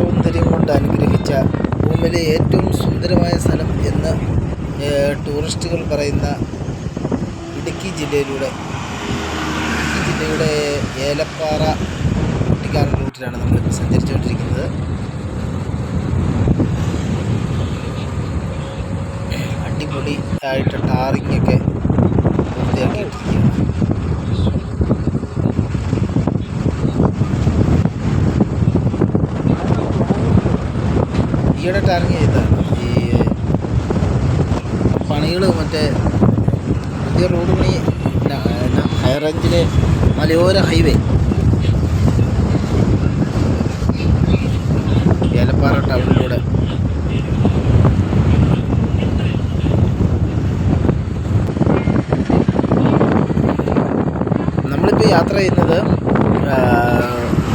സൗന്ദര്യം കൊണ്ട് അനുഗ്രഹിച്ച ഭൂമിയിലെ ഏറ്റവും സുന്ദരമായ സ്ഥലം എന്ന് ടൂറിസ്റ്റുകൾ പറയുന്ന ഇടുക്കി ജില്ലയിലൂടെ ഇടുക്കി ജില്ലയുടെ ഏലപ്പാറ കുട്ടിക്കാനം റൂട്ടിലാണ് നമ്മളിപ്പോൾ സഞ്ചരിച്ചുകൊണ്ടിരിക്കുന്നത്. അടിപൊളി ആയിട്ട് ടാറിങ് ഒക്കെ പൂർത്തിയാക്കിയിട്ടിരിക്കുകയാണ് ഇറങ്ങി ചെയ്തതാണ്. ഈ പണികൾ മറ്റേ പുതിയ റോഡ് പണി ഹൈ റേഞ്ചിലെ മലയോര ഹൈവേ ഏലപ്പാറ ടൗണിലൂടെ നമ്മളിപ്പോൾ യാത്ര ചെയ്യുന്നത്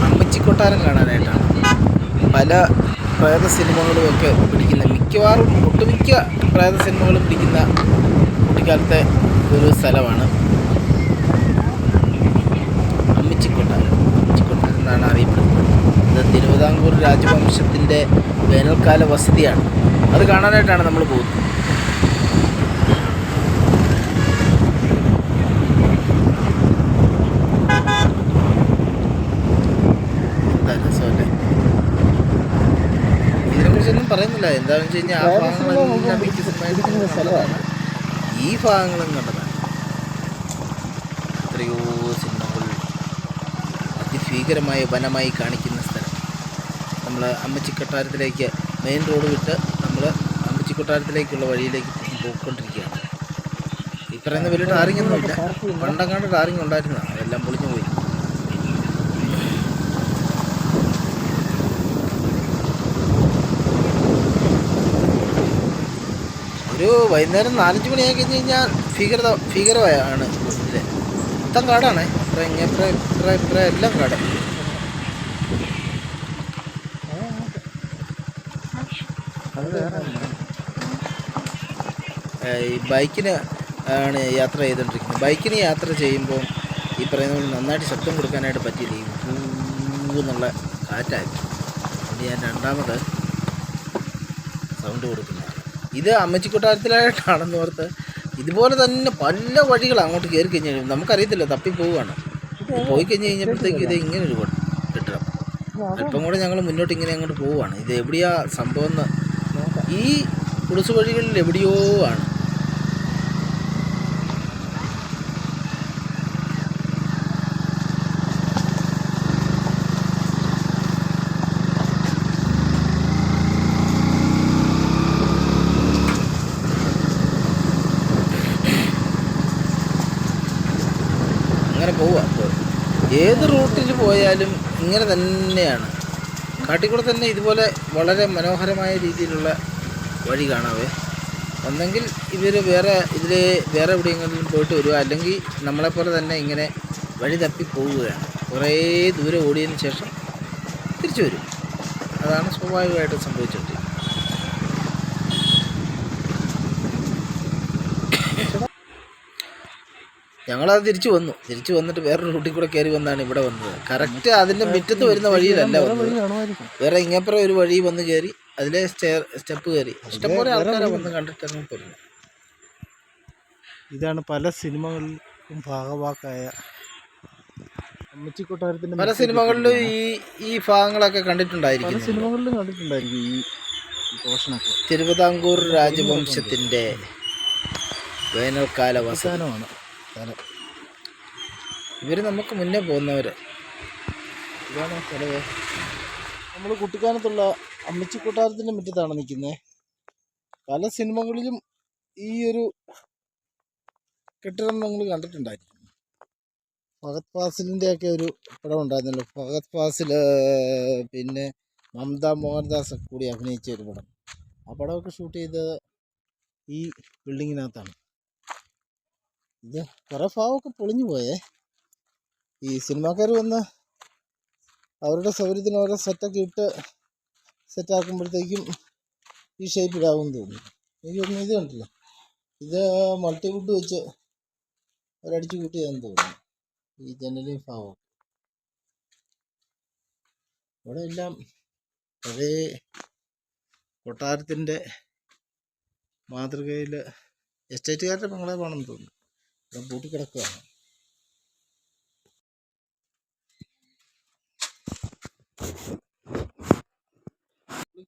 അമ്മച്ചിക്കൊട്ടാരം കാണാനായിട്ടാണ്. പല പ്രേത സിനിമകളും ഒക്കെ പിടിക്കുന്ന മിക്കവാറും ഒട്ടുമിക്ക പ്രേത സിനിമകളും പിടിക്കുന്ന കുട്ടിക്കാലത്തെ ഒരു സ്ഥലമാണ്. അമ്മിച്ചിക്കൊട്ടാരം അമ്മിച്ചിക്കൊട്ടാരം എന്നാണ് അറിയപ്പെടുന്നത്. ഇത് തിരുവിതാംകൂർ രാജവംശത്തിന്റെ വേനൽക്കാല വസതിയാണ്. അത് കാണാനായിട്ടാണ് നമ്മൾ പോകുന്നത് എന്താ രസമല്ലേ പറയുന്നില്ല എന്താണെന്ന് വെച്ച് കഴിഞ്ഞാൽ ആ ഭാഗങ്ങളെല്ലാം സ്ഥലമാണ്. ഈ ഭാഗങ്ങളും കണ്ടതാണ് എത്രയോ സിനിമകൾ അതിഭീകരമായ വനമായി കാണിക്കുന്ന സ്ഥലം. നമ്മൾ അമ്മച്ചിക്കൊട്ടാരത്തിലേക്ക് മെയിൻ റോഡ് വിട്ട് നമ്മൾ അമ്മച്ചിക്കൊട്ടാരത്തിലേക്കുള്ള വഴിയിലേക്ക് പോയിക്കൊണ്ടിരിക്കുകയാണ്. ഈ പറയുന്ന വലിയ ടാറിംഗ് ഒന്നുമില്ല പണ്ടങ്ങാണ്ട് ടാറിംഗ് ഉണ്ടായിരുന്നതാണ് അതെല്ലാം പൊളിഞ്ഞു പോയി ഒരു വൈകുന്നേരം നാലഞ്ച് മണിയായി കഴിഞ്ഞ് കഴിഞ്ഞാൽ ഭീകരത ഭീകരമായാണ് ഇതിലെ. മൊത്തം കാടാണ്. ഇത്ര ഇങ്ങനെ ഇത്ര ഇത്ര എല്ലാം കാട്. ഈ ബൈക്കിന് ആണ് യാത്ര ചെയ്തുകൊണ്ടിരിക്കുന്നത് ബൈക്കിന് യാത്ര ചെയ്യുമ്പോൾ ഈ പറയുന്ന പോലെ നന്നായിട്ട് ശബ്ദം കൊടുക്കാനായിട്ട് പറ്റിയില്ല? ഈ ഊ എന്നുള്ള കാറ്റായിരുന്നു അതുകൊണ്ട് ഞാൻ രണ്ടാമത് സൗണ്ട് കൊടുക്കുന്നതാണ് ഇത് അമ്മച്ചി കൊട്ടാരത്തിലായിട്ടാണെന്ന് ഓർത്ത് ഇതുപോലെ തന്നെ പല വഴികൾ അങ്ങോട്ട് കയറി കഴിഞ്ഞാൽ നമുക്കറിയത്തില്ല തപ്പി പോവുകയാണ്. പോയി കഴിഞ്ഞ് കഴിഞ്ഞപ്പോഴത്തേക്ക് ഇത് ഇങ്ങനെ ഒരു കെട്ടിടം. അല്പം കൂടെ ഞങ്ങൾ മുന്നോട്ട് ഇങ്ങനെ അങ്ങോട്ട് പോവുകയാണ്. ഇത് എവിടെയാ സംഭവം ഈ കുടിസ് വഴികളിൽ എവിടെയോ ആണ്. അങ്ങനെ പോവുക. അപ്പോൾ ഏത് റൂട്ടിൽ പോയാലും ഇങ്ങനെ തന്നെയാണ്. കാട്ടിക്കൂടെ തന്നെ ഇതുപോലെ വളരെ മനോഹരമായ രീതിയിലുള്ള വഴി കാണാവേ. ഒന്നെങ്കിൽ ഇവർ വേറെ ഇതിൽ വേറെ എവിടെയെങ്കിലും പോയിട്ട് വരിക. അല്ലെങ്കിൽ നമ്മളെപ്പോലെ തന്നെ ഇങ്ങനെ വഴി തപ്പി പോവുകയാണ്. കുറേ ദൂരെ ഓടിയതിന് ശേഷം തിരിച്ചു വരും. അതാണ് സ്വാഭാവികമായിട്ട് സംഭവിച്ചുകൊണ്ടിരിക്കുന്നത്. ഞങ്ങളത് തിരിച്ചു വന്നു. തിരിച്ചു വന്നിട്ട് വേറൊരു റൂട്ടിൽ കൂടെ കയറി വന്നാണ് ഇവിടെ വന്നത്. കറക്റ്റ് അതിന്റെ മുറ്റത്ത് വരുന്ന വഴിയിലല്ല വേറെ ഇങ്ങപ്പുറം ഒരു വഴി വന്ന് കയറി അതിലെ സ്റ്റെപ്പ് കയറി ഇഷ്ടംപോലെ ആൾക്കാരെ വന്ന് പോരുന്നു ഇതാണ് പല സിനിമകളിലും ഭാഗവാക്കായ കൊട്ടാരത്തിന്റെ പല സിനിമകളിലും ഈ ഈ ഭാഗങ്ങളൊക്കെ കണ്ടിട്ടുണ്ടായിരിക്കും സിനിമകളിലും കണ്ടിട്ടുണ്ടായിരിക്കും ഈ പോർഷനൊക്കെ തിരുവിതാംകൂർ രാജവംശത്തിന്റെ വേനൽക്കാല വസാനമാണ് അവസാനമാണ്. സ്ഥലം ഇവർ നമുക്ക് മുന്നേ പോകുന്നവർ ഇതാണ് സ്ഥലം നമ്മൾ കുട്ടിക്കാനത്തുള്ള അമ്മച്ചിക്കൊട്ടാരത്തിന്റെ മുറ്റത്താണ് നിൽക്കുന്നത് പല സിനിമകളിലും ഈ ഒരു കെട്ടിടം നിങ്ങൾ കണ്ടിട്ടുണ്ടായിരിക്കും. ഫഹദ് ഫാസിലിന്റെ ഒക്കെ ഒരു പടം ഉണ്ടായിരുന്നല്ലോ. ഫഹദ് ഫാസിൽ പിന്നെ മമത മോഹൻദാസ് കൂടി അഭിനയിച്ച ഒരു പടം. ആ പടമൊക്കെ ഷൂട്ട് ചെയ്തത് ഈ ബിൽഡിങ്ങിനകത്താണ് ഇത് കുറേ ഭാവമൊക്കെ പൊളിഞ്ഞു പോയേ. ഈ സിനിമാക്കാർ വന്ന് അവരുടെ സൗകര്യത്തിന് ഓരോ സെറ്റൊക്കെ ഇട്ട് സെറ്റാക്കുമ്പോഴത്തേക്കും ഈ തോന്നുന്നു. എനിക്ക് തോന്നുന്നു ഇത് കണ്ടില്ല? ഇത് മൾട്ടിവുഡ് വെച്ച് ഒരടിച്ചു കൂട്ടിയതെന്ന് തോന്നുന്നു. ഈ ജനലും ഭാവവും ഇവിടെ എല്ലാം പഴയ കൊട്ടാരത്തിന്റെ മാതൃകയിൽ എസ്റ്റേറ്റുകാരുടെ ബംഗ്ലാവ് ആണെന്ന് തോന്നുന്നു. ഇവിടെ പൂട്ടിക്കിടക്കുകയാണ്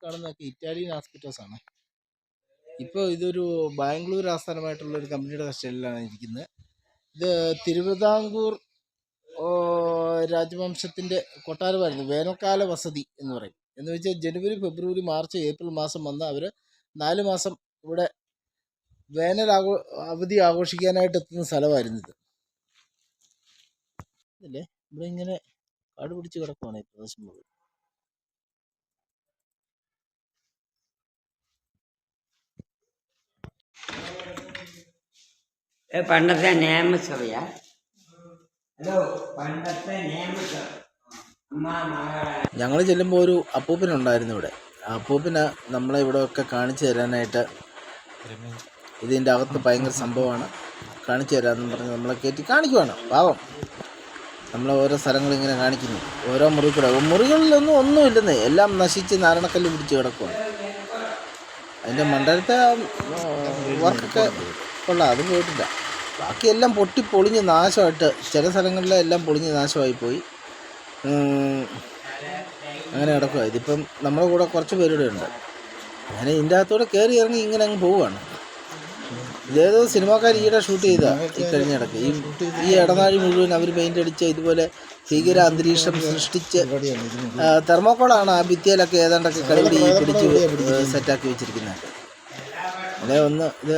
കാണുന്നതൊക്കെ ഇറ്റാലിയൻ ഹോസ്പിറ്റൽസ് ആണ്. ഇപ്പോൾ ഇതൊരു ബാംഗ്ലൂർ ആസ്ഥാനമായിട്ടുള്ള ഒരു കമ്പനിയുടെ കസ്റ്റഡിയിലാണ് ഇരിക്കുന്നത്. ഇത് തിരുവിതാംകൂർ രാജവംശത്തിന്റെ കൊട്ടാരമായിരുന്നു. വേനൽക്കാല വസതി എന്ന് പറയും. എന്ന് വെച്ചാൽ ജനുവരി ഫെബ്രുവരി മാർച്ച് ഏപ്രിൽ മാസം വന്ന് അവർ നാല് മാസം ഇവിടെ വേനൽ ആഘോ അവധി ആഘോഷിക്കാനായിട്ട് എത്തുന്ന സ്ഥലമായിരുന്നു ഇത്. ഇല്ലേ? ഇവിടെ ഇങ്ങനെ കാട് പിടിച്ച് കിടക്കുവാണ് ഈ പ്രദേശം മുഴുവൻ. പണ്ടത്തെ നിയമസഭയാ ഹലോ പണ്ടത്തെ നിയമസഭ ഞങ്ങൾ ചെല്ലുമ്പോൾ ഒരു അപ്പൂപ്പനുണ്ടായിരുന്നു ഇവിടെ. ആ നമ്മളെ നമ്മളെ ഇവിടെയൊക്കെ കാണിച്ചു തരാനായിട്ട് ഇതിന്റെ അകത്ത് ഭയങ്കര സംഭവമാണ്. കാണിച്ചു തരാമെന്ന് പറഞ്ഞ് നമ്മളെ കയറ്റി കാണിക്കുവാണ്. പാവം. നമ്മളെ ഓരോ സ്ഥലങ്ങൾ ഇങ്ങനെ കാണിക്കുന്നു. ഓരോ മുറി മുറികളിലൊന്നും ഒന്നുമില്ലെന്നേ. എല്ലാം നശിച്ച് നാരണക്കല്ല് പിടിച്ച് കിടക്കുവാണ്. അതിന്റെ മണ്ഡലത്തെ വർക്കൊക്കെ കൊള്ളാം. അത് പോയിട്ടില്ല ബാക്കിയെല്ലാം പൊട്ടി പൊളിഞ്ഞ് നാശമായിട്ട് ചില സ്ഥലങ്ങളിലെല്ലാം പൊളിഞ്ഞ് നാശമായി പോയി. അങ്ങനെ കിടക്കുക ഇതിപ്പം നമ്മുടെ കൂടെ കുറച്ച് പേരുടെ ഉണ്ട്. അങ്ങനെ ഇതിന്റെ അകത്തൂടെ കയറി ഇറങ്ങി ഇങ്ങനെ അങ്ങ് പോവുകയാണ്. ഇതേതോ സിനിമാക്കാർ ഈയിടെ ഷൂട്ട് ചെയ്ത ഈ കഴിഞ്ഞ ഇടയ്ക്ക്. ഈ ഈ ഇടനാഴി മുഴുവൻ അവർ പെയിന്റ് അടിച്ച് ഇതുപോലെ ഭീകര അന്തരീക്ഷം സൃഷ്ടിച്ച് തെർമോക്കോളാണ് ആ ഭിത്തിയിലൊക്കെ ഏതാണ്ടൊക്കെ കളിപിടി പിടിച്ച് സെറ്റാക്കി വെച്ചിരിക്കുന്നത് അതെ ഒന്ന് ഇത്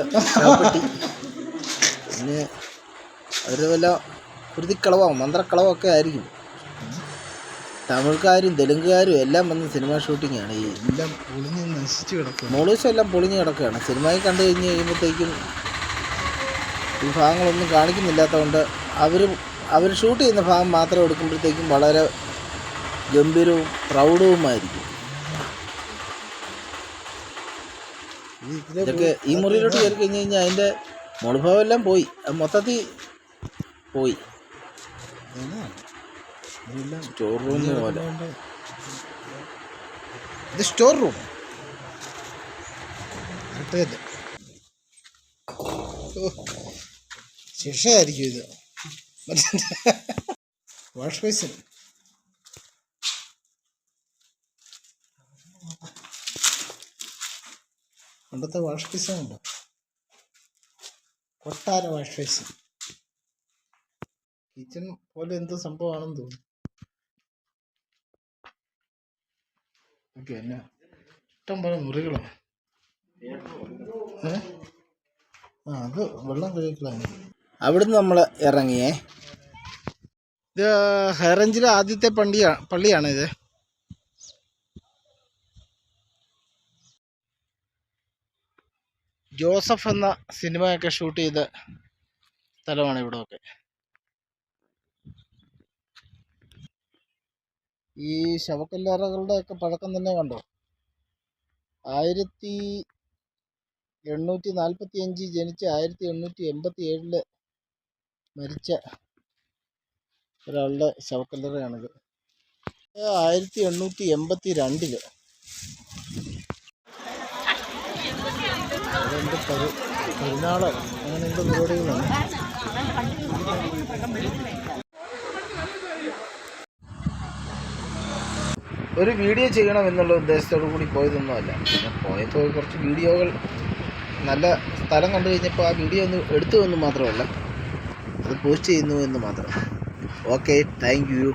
പിന്നെ അവർ വല്ല കുരുതിക്കളവോ മന്ത്രക്കളവോ ഒക്കെ ആയിരിക്കും. തമിഴ്ക്കാരും തെലുങ്കുകാരും എല്ലാം വന്ന് സിനിമ ഷൂട്ടിങ്ങാണ് ഈ എല്ലാം പൊളിഞ്ഞ് നശിച്ചു കിടക്കും മോളൂസ് എല്ലാം പൊളിഞ്ഞ് കിടക്കുകയാണ്. സിനിമയിൽ കണ്ടു കഴിഞ്ഞ് കഴിയുമ്പോഴത്തേക്കും ഈ ഭാഗങ്ങളൊന്നും കാണിക്കുന്നില്ലാത്തതുകൊണ്ട് അവർ അവർ ഷൂട്ട് ചെയ്യുന്ന ഭാഗം മാത്രം എടുക്കുമ്പോഴത്തേക്കും വളരെ ഗംഭീരവും പ്രൗഢവുമായിരിക്കും. ഇതൊക്കെ ഈ മുറിയിലോട്ട് കയറി കഴിഞ്ഞ് കഴിഞ്ഞാൽ അതിന്റെ മുളഭാവം എല്ലാം പോയി മൊത്തത്തിൽ പോയി. സ്റ്റോർ റൂം പോലെ. ഇത് സ്റ്റോർ റൂം ശിക്ഷയായിരിക്കും ഇത്. Wash basin. പണ്ടത്തെ വാഷ് ബേസിൻ ഉണ്ടോ? കൊട്ടാര വാഷ് ബേസിൻ. കിച്ചൺ പോലെ എന്ത് സംഭവമാണെന്ന് തോന്നുന്നു. ഓക്കെ എന്നാ? ഇഷ്ടം പോലെ മുറികളാണ് ആ അത് വെള്ളം കഴിക്കലാണ്. അവിടുന്ന് നമ്മൾ ഇറങ്ങിയേ. ഇത് ഹൈറേഞ്ചിലെ ആദ്യത്തെ പള്ളിയാണ് പള്ളിയാണ് ഇത്? ജോസഫ് എന്ന സിനിമയൊക്കെ ഷൂട്ട് ചെയ്ത സ്ഥലമാണ് ഇവിടെയൊക്കെ ഈ ശവക്കല്ലറകളുടെ ഒക്കെ പഴക്കം തന്നെ കണ്ടോ? ആയിരത്തി എണ്ണൂറ്റി നാൽപ്പത്തി അഞ്ച് ജനിച്ച് ആയിരത്തി എണ്ണൂറ്റി എൺപത്തി ഏഴിൽ മരിച്ച ഒരാളുടെ ശവക്കല്ലറയാണിത്. ആയിരത്തി എണ്ണൂറ്റി എൺപത്തി രണ്ടിൽ പരു പെരുന്നാളോ അങ്ങനെ എന്തോ പരിപാടികളാണ്. ഒരു വീഡിയോ ചെയ്യണം എന്നുള്ള ഉദ്ദേശത്തോടു കൂടി പോയതൊന്നുമല്ല. പിന്നെ പോയപ്പോൾ കുറച്ച് വീഡിയോകൾ നല്ല സ്ഥലം കണ്ടു കഴിഞ്ഞപ്പോൾ ആ വീഡിയോ ഒന്ന് എടുത്തു എന്ന് മാത്രമല്ല അത് പോസ്റ്റ് ചെയ്യുന്നു എന്ന് മാത്രം. Okay thank you